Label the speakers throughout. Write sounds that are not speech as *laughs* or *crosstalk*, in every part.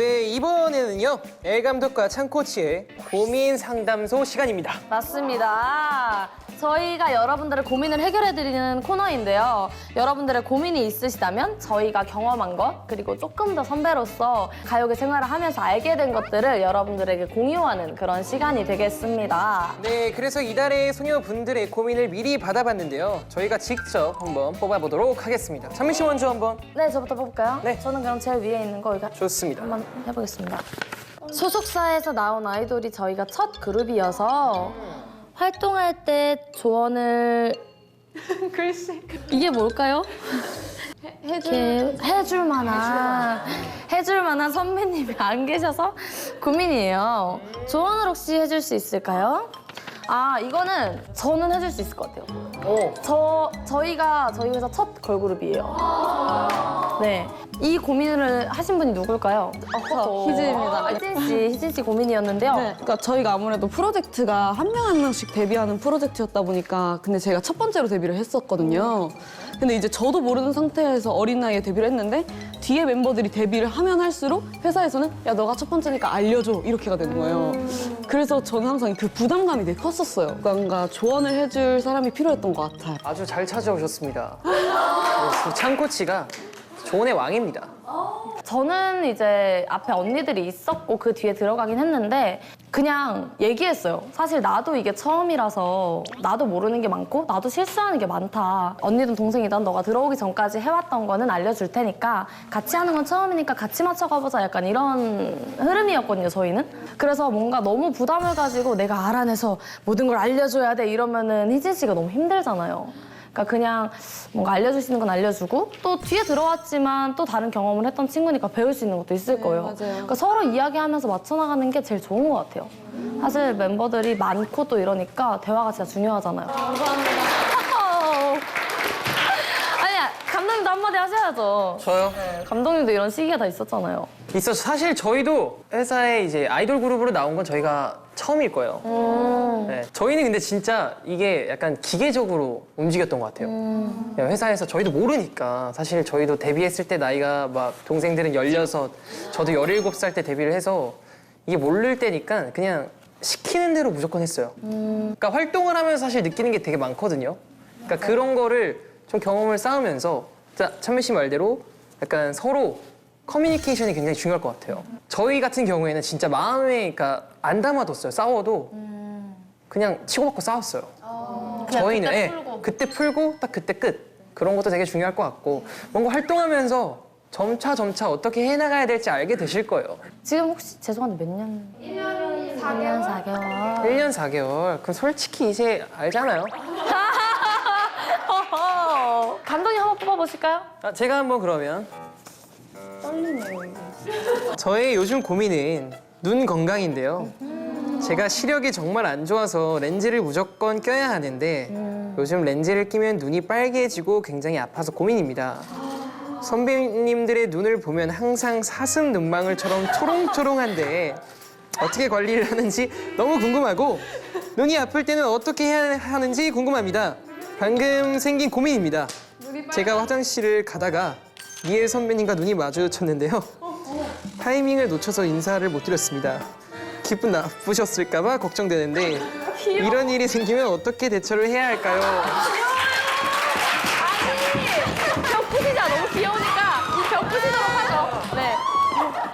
Speaker 1: 네, 이번에는요. 엘 감독과 창 코치의 고민 상담소 시간입니다.
Speaker 2: 맞습니다. 저희가 여러분들의 고민을 해결해드리는 코너인데요. 여러분들의 고민이 있으시다면 저희가 경험한 것, 그리고 조금 더 선배로서 가요계 생활을 하면서 알게 된 것들을 여러분들에게 공유하는 그런 시간이 되겠습니다.
Speaker 1: 네, 그래서 이달의 소녀분들의 고민을 미리 받아봤는데요. 저희가 직접 한번 뽑아보도록 하겠습니다. 찬민 씨 먼저 한번.
Speaker 2: 네, 저부터 뽑을까요?
Speaker 1: 네.
Speaker 2: 저는 그럼 제일 위에 있는 거 이거
Speaker 1: 좋습니다.
Speaker 2: 한번 해보겠습니다. 소속사에서 나온 아이돌이 저희가 첫 그룹이어서 활동할 때 조언을 *laughs*
Speaker 3: 글쎄.
Speaker 2: 이게 뭘까요? 이렇게 해줄 만한 해줄 만한 선배님이 안 계셔서 고민이에요. 조언을 혹시 해줄 수 있을까요? 아 이거는 저는 해줄 수 있을 것 같아요.
Speaker 1: 오,
Speaker 2: 저 저희가 저희 회사 첫 걸그룹이에요. 네. 이 고민을 하신 분이 누굴까요?
Speaker 3: 저 희진입니다.
Speaker 2: 희진 씨, 희진 씨 고민이었는데요.
Speaker 3: 네, 그러니까 저희가 아무래도 프로젝트가 한 명 한 명씩 데뷔하는 프로젝트였다 보니까 근데 제가 첫 번째로 데뷔를 했었거든요. 근데 이제 저도 모르는 상태에서 어린 나이에 데뷔를 했는데 뒤에 멤버들이 데뷔를 하면 할수록 회사에서는 야 너가 첫 번째니까 알려줘 이렇게가 되는 거예요. 그래서 저는 항상 그 부담감이 되게 컸었어요. 뭔가 조언을 해줄 사람이 필요했던 것 같아요.
Speaker 1: 아주 잘 찾아오셨습니다. 네, 창코치가 조언의 왕입니다.
Speaker 2: 저는 이제 앞에 언니들이 있었고 그 뒤에 들어가긴 했는데 그냥 얘기했어요. 사실 나도 이게 처음이라서 나도 모르는 게 많고 나도 실수하는 게 많다. 언니든 동생이든 너가 들어오기 전까지 해왔던 거는 알려줄 테니까 같이 하는 건 처음이니까 같이 맞춰가보자 약간 이런 흐름이었거든요, 저희는. 그래서 뭔가 너무 부담을 가지고 내가 알아내서 모든 걸 알려줘야 돼 이러면은 희진 씨가 너무 힘들잖아요. 그러니까 그냥 뭔가 알려주시는 건 알려주고 또 뒤에 들어왔지만 또 다른 경험을 했던 친구니까 배울 수 있는 것도 있을 거예요.
Speaker 3: 맞아요.
Speaker 2: 그러니까 서로 이야기하면서 맞춰나가는 게 제일 좋은 것 같아요. 사실 멤버들이 많고 또 이러니까 대화가 진짜 중요하잖아요. 감사합니다. 아니야, 감독님도 한마디 하셔야죠.
Speaker 1: 저요?
Speaker 2: 감독님도 이런 시기가 다 있었잖아요.
Speaker 1: 있어서 사실 저희도 회사에 이제 아이돌 그룹으로 나온 건 저희가 처음일 거예요. 네, 저희는 근데 진짜 이게 약간 기계적으로 움직였던 것 같아요. 그냥 회사에서 저희도 모르니까 사실 저희도 데뷔했을 때 나이가 막 동생들은 16, 저도 17살 때 데뷔를 해서 이게 모를 때니까 그냥 시키는 대로 무조건 했어요. 그러니까 활동을 하면서 사실 느끼는 게 되게 많거든요. 그러니까 그런 거를 좀 경험을 쌓으면서 진짜 찬미 씨 말대로 약간 서로 커뮤니케이션이 굉장히 중요할 것 같아요. 저희 같은 경우에는 진짜 마음에 그러니까 안 담아뒀어요. 싸워도 그냥 치고받고 싸웠어요. 저희는
Speaker 2: 그때
Speaker 1: 예,
Speaker 2: 풀고.
Speaker 1: 그때 풀고 딱 그때 끝. 그런 것도 되게 중요할 것 같고 뭔가 활동하면서 점차 점차 어떻게 해나가야 될지 알게 되실 거예요.
Speaker 2: 지금 혹시 죄송한데 몇 년? 1년 4개월. 1년 4개월.
Speaker 1: 1년 4개월. 그럼 솔직히 이제 알잖아요. *laughs*
Speaker 2: 감독님 보실까요?
Speaker 1: 아, 제가 한번 그러면 저의 요즘 고민은 눈 건강인데요. 제가 시력이 정말 안 좋아서 렌즈를 무조건 껴야 하는데 요즘 렌즈를 끼면 눈이 빨개지고 굉장히 아파서 고민입니다. 선배님들의 눈을 보면 항상 사슴 눈망울처럼 초롱초롱한데 어떻게 관리를 하는지 너무 궁금하고 눈이 아플 때는 어떻게 해야 하는지 궁금합니다. 방금 생긴 고민입니다. 제가 화장실을 가다가 미엘 선배님과 눈이 마주쳤는데요. 타이밍을 놓쳐서 인사를 못 드렸습니다. 기분 나쁘셨을까 봐 걱정되는데 이런 일이 생기면 어떻게 대처를 해야 할까요?
Speaker 2: 벽 부시자 너무 귀여우니까 이 벽 부시도록 하죠. 네.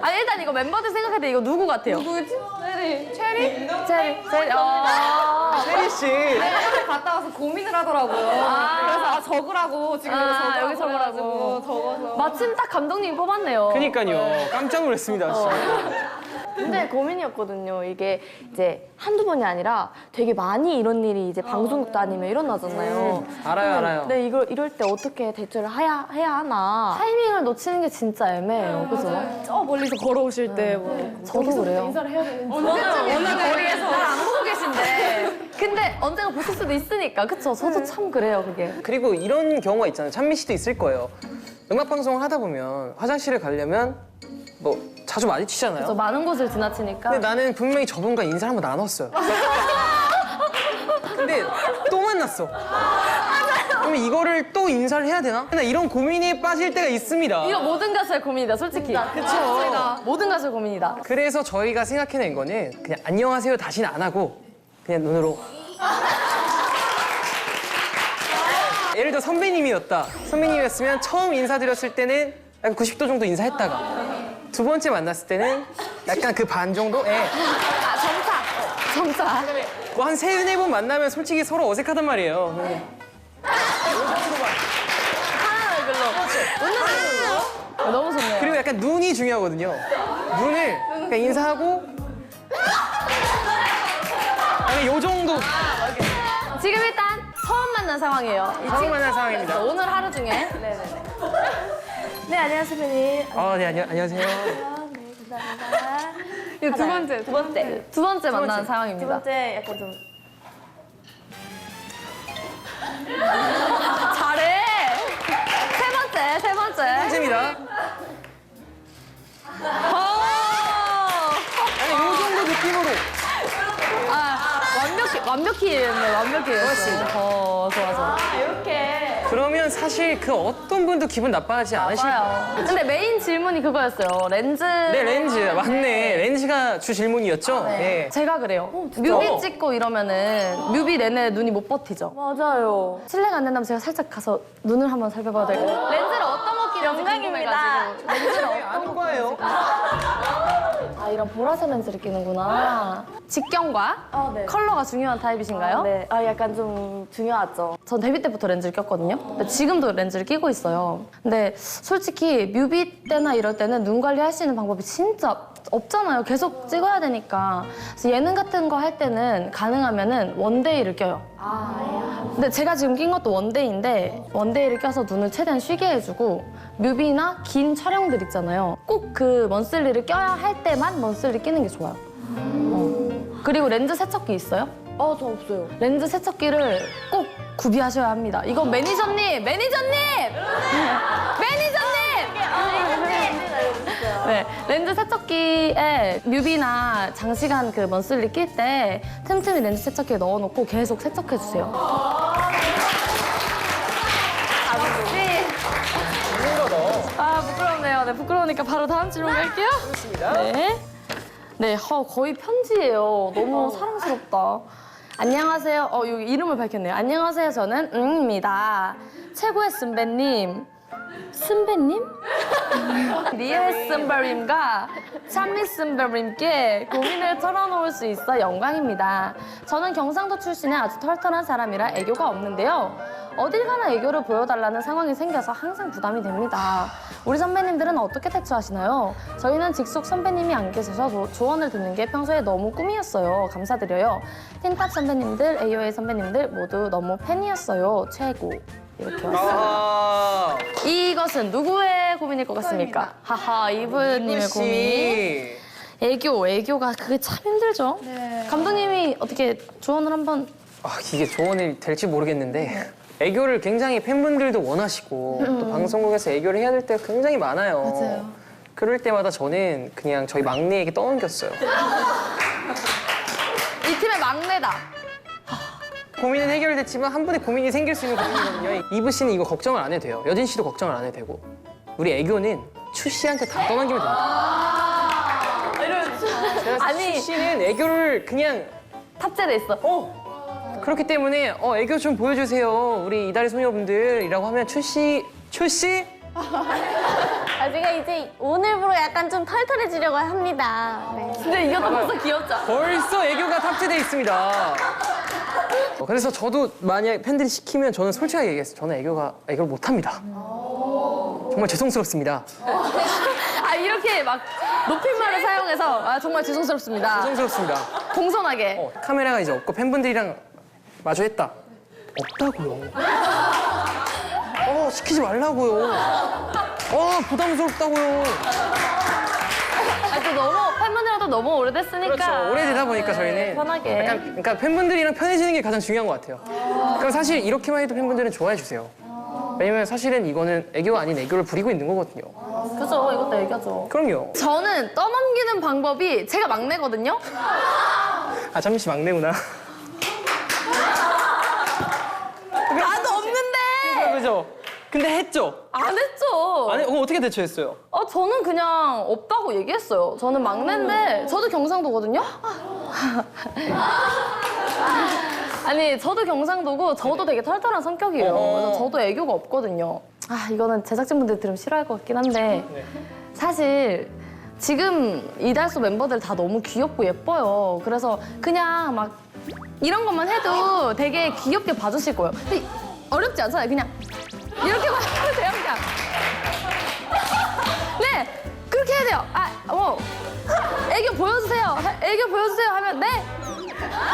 Speaker 2: 아 일단 이거 멤버들 생각할 때 이거 누구 같아요? 누구지? 체리. 체리? 체리. 체리. 어.
Speaker 1: 혜리 씨,
Speaker 4: 갔다 와서 고민을 하더라고요. 그래서 아, 적으라고 지금
Speaker 2: 아,
Speaker 4: 여기
Speaker 2: 여기
Speaker 4: 적으라고
Speaker 2: 적으라고.
Speaker 4: 적어서.
Speaker 2: 마침 딱 감독님이 뽑았네요.
Speaker 1: 그니까요. 깜짝 놀랐습니다. 진짜.
Speaker 2: 근데 고민이었거든요. 이게 이제 한두 번이 아니라 되게 많이 이런 일이 이제 방송국 다니면 일어나잖아요.
Speaker 1: 알아요, 알아요.
Speaker 2: 근데 이걸 이럴 때 어떻게 대처를 해야, 해야 하나. 타이밍을 놓치는 게 진짜 애매해요. 그죠?
Speaker 4: 저 멀리서 걸어오실 때 뭐.
Speaker 2: 저도 그래요.
Speaker 4: 인사를 해야 되는지. 오늘 오늘 거리에서 안 보고 계신데.
Speaker 2: 근데 언젠가 보실 수도 있으니까. 그쵸? 저도 참 그래요, 그게.
Speaker 1: 그리고 이런 경우가 있잖아요. 찬미 씨도 있을 거예요. 음악 방송을 하다 보면 화장실을 가려면 뭐 자주 마주치잖아요.
Speaker 2: 저 많은 곳을 지나치니까.
Speaker 1: 근데 나는 분명히 저분과 인사를 한번 나눴어요. *laughs* 근데 또 만났어. 그러면 이거를 또 인사를 해야 되나? 나 이런 고민이 빠질 때가 있습니다.
Speaker 2: 이거 모든 가수의 고민이다, 솔직히. 그쵸. 모든 가수의 고민이다.
Speaker 1: 그래서 저희가 생각해낸 거는 그냥 안녕하세요 다시는 안 하고 그냥 눈으로 예를 들어 선배님이었다 선배님이었으면 처음 인사드렸을 때는 약간 90도 정도 인사했다가 두 번째 만났을 때는 약간 그 반 정도? 예.
Speaker 2: 아, 점차. 점차.
Speaker 1: 뭐한 세네 번 만나면 솔직히 서로 어색하단 말이에요 네.
Speaker 2: 하나를 글로. 웃는 걸로. 너무 좋네요.
Speaker 1: 그리고 약간 눈이 중요하거든요 눈을 그냥 인사하고 약간 요 정도
Speaker 2: 지금 일단 처음 만난 상황이에요. 이
Speaker 1: 처음 만난 상황입니다
Speaker 2: 오늘 하루 중에. 네네네. *laughs* 네, 안녕하세요, 팬님.
Speaker 1: 아, 네, 안녕, 안녕하세요.
Speaker 2: 이거 두 번째, 두 번째. 두 번째 만난 상황입니다. 두 번째 약간 좀. 완벽히, 완벽히 했네, 완벽히. 어, 좋아, 좋아.
Speaker 1: 그러면 사실 그 어떤 분도 기분 나빠하지 않으실 거예요.
Speaker 2: 맞아요. 근데 메인 질문이 그거였어요. 렌즈.
Speaker 1: 네, 렌즈. 맞네. 렌즈가 주 질문이었죠? 네.
Speaker 2: 제가 그래요. 뮤비 찍고 이러면은 뮤비 내내 눈이 못 버티죠. 맞아요. 실례가 안 된다면 제가 살짝 가서 눈을 한번 살펴봐도 될까요? 렌즈를 어떤 거 끼는지 궁금해가지고. 렌즈를 어떤
Speaker 1: 거예요.
Speaker 2: 아 이런 보라색 렌즈를 끼는구나. 직경과 컬러가 중요한 타입이신가요?
Speaker 5: 네, 아 약간 좀 중요하죠.
Speaker 2: 전 데뷔 때부터 렌즈를 꼈거든요. 근데 지금도 렌즈를 끼고 있어요. 근데 솔직히 뮤비 때나 이럴 때는 눈 관리할 수 있는 방법이 진짜 없잖아요. 계속 찍어야 되니까. 그래서 예능 같은 거 할 때는 가능하면은 원데이를 껴요. 근데 제가 지금 낀 것도 원데이인데 원데이를 껴서 눈을 최대한 쉬게 해주고 뮤비나 긴 촬영들 있잖아요. 꼭 그 먼슬리를 껴야 할 때만 먼슬리 끼는 게 좋아요. 어. 그리고 렌즈 세척기 있어요?
Speaker 5: 어, 저 없어요.
Speaker 2: 렌즈 세척기를 꼭 구비하셔야 합니다. 이거 매니저님, 매니저님, *laughs* 매니저님. 네, 렌즈 세척기에 뮤비나 장시간 그 먼슬리 낄 때 틈틈이 렌즈 세척기에 넣어놓고 계속 세척해 주세요. 아 부끄럽네요. 네, 부끄러우니까 바로 다음 질문 갈게요.
Speaker 1: 좋습니다.
Speaker 2: 네. 네, 어, 거의 편지예요. 너무 사랑스럽다. 안녕하세요. 어, 여기 이름을 밝혔네요. 안녕하세요. 저는 응입니다. 최고의 선배님. 선배님? 리엘 선배님과 찬미 선배님께 고민을 털어놓을 수 있어 영광입니다. 저는 경상도 출신의 아주 털털한 사람이라 애교가 없는데요. 어딜 가나 애교를 보여달라는 상황이 생겨서 항상 부담이 됩니다. 우리 선배님들은 어떻게 대처하시나요? 저희는 직속 선배님이 안 계셔서 조- 조언을 듣는 게 평소에 너무 꿈이었어요. 감사드려요. 틴탑 선배님들, AOA 선배님들 모두 너무 팬이었어요. 최고. 이렇게 왔어요.
Speaker 1: 아,
Speaker 2: 이것은 누구의 고민일 것 같습니까? 하하, 이분님의 고민.
Speaker 1: 씨.
Speaker 2: 애교, 애교가 그게 참 힘들죠? 감독님이 어떻게 조언을 한번
Speaker 1: 아, 이게 조언이 될지 모르겠는데 애교를 굉장히 팬분들도 원하시고 또 방송국에서 애교를 해야 될 때가 굉장히 많아요. 맞아요. 그럴 때마다 저는 그냥 저희 막내에게 떠넘겼어요.
Speaker 2: 이 팀의 막내다.
Speaker 1: 고민은 해결됐지만 한 분의 고민이 생길 수 있는 고민이거든요. 이브 씨는 이거 걱정을 안 해도 돼요. 여진 씨도 걱정을 안 해도 되고 우리 애교는 추 씨한테 다 떠넘기면 됩니다. 제가
Speaker 2: 아니.
Speaker 1: 추 씨는 애교를 그냥
Speaker 2: 탑재돼 있어.
Speaker 1: 어 그렇기 때문에 어 애교 좀 보여주세요 우리 이달의 소녀분들이라고 하면 추씨 추씨
Speaker 5: 아, 제가 이제 오늘부로 약간 좀 털털해지려고 합니다. 네.
Speaker 2: 근데 이것도 벌써 귀엽죠?
Speaker 1: 벌써 애교가 탑재돼 있습니다. 어, 그래서 저도 만약 팬들이 시키면 저는 솔직하게 얘기했어요. 저는 애교가 애교를 못합니다. 정말 죄송스럽습니다.
Speaker 2: 아, 이렇게 막 높임말을 사용해서 아, 정말 죄송스럽습니다.
Speaker 1: 죄송스럽습니다.
Speaker 2: 공손하게.
Speaker 1: 어, 카메라가 이제 없고 팬분들이랑 마주했다. 없다고요. 어 시키지 말라고요. 어 부담스럽다고요.
Speaker 2: 너무 오래됐으니까.
Speaker 1: 그렇죠. 오래되다 보니까 저희는
Speaker 2: 편하게.
Speaker 1: 약간 그러니까 팬분들이랑 편해지는 게 가장 중요한 것 같아요. 그럼 사실 이렇게만 해도 팬분들은 좋아해 주세요. 왜냐면 사실은 이거는 애교가 아닌 애교를 부리고 있는 거거든요.
Speaker 2: 그죠? 이것도 애교죠.
Speaker 1: 그럼요.
Speaker 2: 저는 떠넘기는 방법이 제가 막내거든요.
Speaker 1: 아 잠시 막내구나.
Speaker 2: 나도 없는데.
Speaker 1: 근데 했죠?
Speaker 2: 안 했죠.
Speaker 1: 아니, 그럼 어떻게 대처했어요?
Speaker 2: 어, 저는 그냥 없다고 얘기했어요. 저는 막내인데 저도 경상도거든요. *laughs* 아니 저도 경상도고 저도 되게 털털한 성격이에요. 그래서 저도 애교가 없거든요. 아 이거는 제작진분들 들으면 싫어할 것 같긴 한데 사실 지금 이달소 멤버들 다 너무 귀엽고 예뻐요. 그래서 그냥 막 이런 것만 해도 되게 귀엽게 봐주실 거예요. 근데 어렵지 않잖아요. 그냥 이렇게만 해도 돼요. 그냥. 네, 그렇게 해야 돼요. 아, 뭐 애교 보여주세요. 애교 보여주세요 하면 네,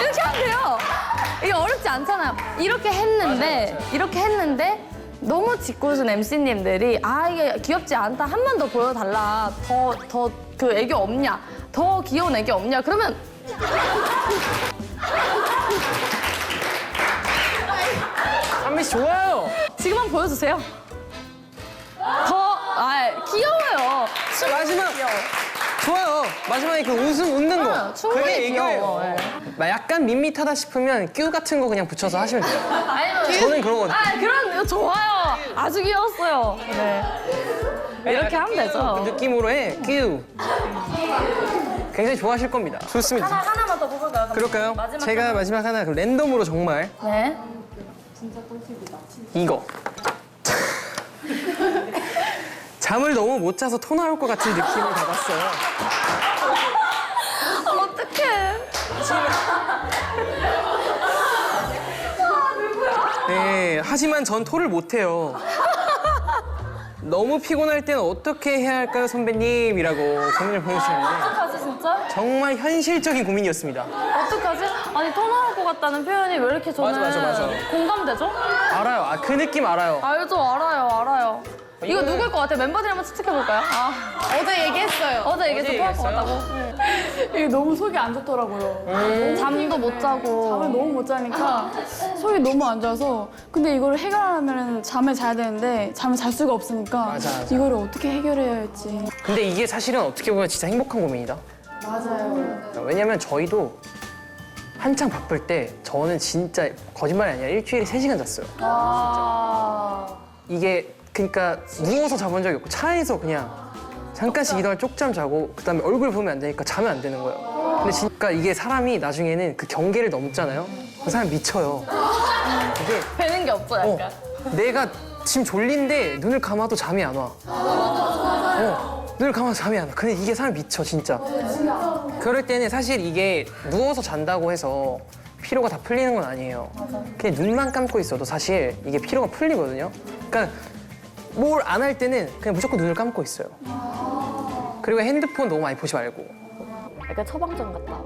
Speaker 2: 이렇게 하면 돼요. 이게 어렵지 않잖아요. 이렇게 했는데 이렇게 했는데 너무 짓궂은 MC님들이 아 이게 귀엽지 않다 한 번 더 보여달라 더 더 그 애교 없냐 더 귀여운 애교 없냐 그러면
Speaker 1: 한미 씨 좋아요.
Speaker 2: 지금 한번 보여주세요. 더 아 귀여워요.
Speaker 1: 마지막. 좋아요. 마지막에 그 웃음 웃는 거.
Speaker 2: 아, 충분히
Speaker 1: 그게
Speaker 2: 귀여워.
Speaker 1: 애교예요.
Speaker 2: 예.
Speaker 1: 막 약간 밋밋하다 싶으면 큐 같은 거 그냥 붙여서 하시면 돼요.
Speaker 2: 아니,
Speaker 1: 저는 그러거든요.
Speaker 2: 아 그런 좋아요. 아주 귀여웠어요. 네. 이렇게 하면
Speaker 1: 그
Speaker 2: 되죠.
Speaker 1: 느낌으로 해. 큐. 굉장히 좋아하실 겁니다. 좋습니다.
Speaker 2: 하나 하나만 더 뽑을까요?
Speaker 1: 그럴까요?
Speaker 2: 마지막
Speaker 1: 제가
Speaker 2: 하나.
Speaker 1: 마지막 하나 그 랜덤으로 정말
Speaker 2: 네.
Speaker 1: 이거. 잠을 너무 못 자서 토 나올 것 같은 느낌을 받았어요.
Speaker 2: 어떡해.
Speaker 1: 네, 하지만 전 토를 못 해요. 너무 피곤할 때는 어떻게 해야 할까요, 선배님 이라고 고민을 보내주셨는데
Speaker 2: 어떡하지 진짜?
Speaker 1: 정말 현실적인 고민이었습니다.
Speaker 2: 어떡하지? 아니 토 나올 것 같다는 표현이 왜 이렇게 저는
Speaker 1: 맞아, 맞아, 맞아.
Speaker 2: 공감되죠?
Speaker 1: 알아요. 아, 그 느낌 알아요.
Speaker 2: 알죠, 알아요, 알아요. 이거
Speaker 1: 이거는-
Speaker 2: 누굴 것 같아? 멤버들이 한번 추측해볼까요? 아,
Speaker 4: 어제 얘기했어요.
Speaker 2: 어제 얘기해서 토할 것
Speaker 1: 얘기했어요?
Speaker 2: 같다고?
Speaker 6: 이게 너무 속이 안 좋더라고요.
Speaker 2: 잠도 못 자고.
Speaker 6: 잠을 너무 못 자니까 속이 너무 안 좋아서 근데 이거를 해결하려면 잠을 자야 되는데 잠을 잘 수가 없으니까
Speaker 1: 맞아, 맞아.
Speaker 6: 이거를 어떻게 해결해야 할지
Speaker 1: 근데 이게 사실은 어떻게 보면 진짜 행복한 고민이다.
Speaker 6: 맞아요.
Speaker 1: 왜냐면 저희도 한창 바쁠 때 저는 진짜 거짓말이 아니라 일주일에 세시간 잤어요.
Speaker 2: 아.
Speaker 1: 이게 그러니까 누워서 자본 적이 없고 차에서 그냥 잠깐씩 이동할 쪽잠 자고 그다음에 얼굴 보면 안 되니까 자면 안 되는 거예요. 근데 진짜 이게 사람이 나중에는 그 경계를 넘잖아요. 그 사람 미쳐요. 이게
Speaker 2: 되는 게 없죠,
Speaker 1: 어,
Speaker 2: 약간.
Speaker 1: 내가 지금 졸린데 눈을 감아도 잠이 안 와. 어, 눈을 감아도 잠이 안 와. 근데 이게 사람 미쳐 진짜. 그럴 때는 사실 이게 누워서 잔다고 해서 피로가 다 풀리는 건 아니에요. 그냥 눈만 감고 있어도 사실 이게 피로가 풀리거든요. 그러니까 뭘 안 할 때는 그냥 무조건 눈을 감고 있어요. 그리고 핸드폰 너무 많이 보지 말고.
Speaker 2: 약간 처방전 같다.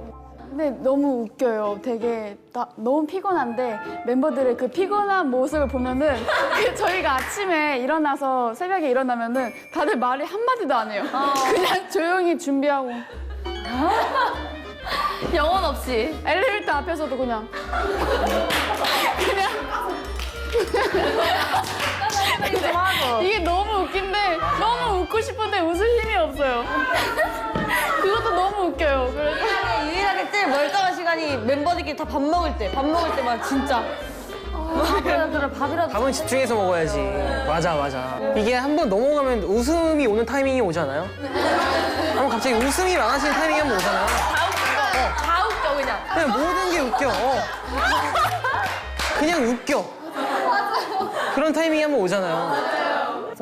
Speaker 6: 근데 너무 웃겨요. 되게 나, 너무 피곤한데 멤버들의 그 피곤한 모습을 보면은 *laughs* 그 저희가 아침에 일어나서 새벽에 일어나면은 다들 말이 한마디도 안 해요. 그냥 조용히 준비하고 *laughs*
Speaker 2: 영혼 없이.
Speaker 6: 엘리베이터 앞에서도 그냥
Speaker 2: 좀 하고.
Speaker 6: 이게 너무 웃긴데 너무 웃고 싶은데 웃을 힘이 없어요. 그것도 너무 웃겨요. 그래서
Speaker 7: 유일하게 제일 멀쩡한 시간이 멤버들끼리 다 밥 먹을 때, 밥 먹을 때만 진짜.
Speaker 2: 그래, 그래, 밥이라도.
Speaker 1: 밥은 집중해서 먹어야지. 맞아, 맞아. 이게 한 번 넘어가면 웃음이 오는 타이밍이 오잖아요. 한번 갑자기 웃음이 많아지는 타이밍이 한 번 오잖아요.
Speaker 2: 다 웃겨, 그냥.
Speaker 1: 그냥 모든 게 웃겨. 어. 그냥 웃겨. 그런 타이밍이 한 번 오잖아요.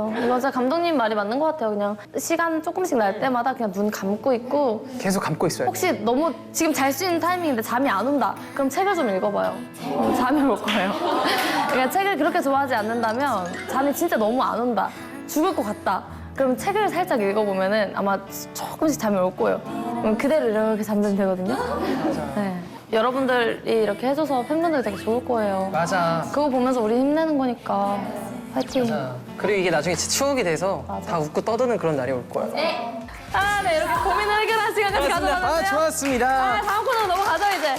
Speaker 2: 맞아. 이거 진짜 감독님 말이 맞는 것 같아요. 그냥 시간 조금씩 날 때마다 그냥 눈 감고 있고
Speaker 1: 계속 감고 있어야 돼.
Speaker 2: 혹시 너무 지금 잘 수 있는 타이밍인데 잠이 안 온다. 그럼 책을 좀 읽어봐요. 어, 잠이 올 거예요. 그러니까 책을 그렇게 좋아하지 않는다면 잠이 진짜 너무 안 온다. 죽을 것 같다. 그럼 책을 살짝 읽어보면은 아마 조금씩 잠이 올 거예요. 그럼 그대로 이렇게 잠들면 되거든요. 네. 여러분들이 이렇게 해줘서 팬분들 되게 좋을 거예요.
Speaker 1: 맞아.
Speaker 2: 그거 보면서 우리 힘내는 거니까 파이팅.
Speaker 1: 그리고 이게 나중에 추억이 돼서. 다 웃고 떠드는 그런 날이 올 거예요.
Speaker 2: 아, 네, 이렇게 고민을 해결할 시간까지 가져봤는데요.
Speaker 1: 아, 좋았습니다.
Speaker 2: 아, 다음 코너 넘어가죠, 이제.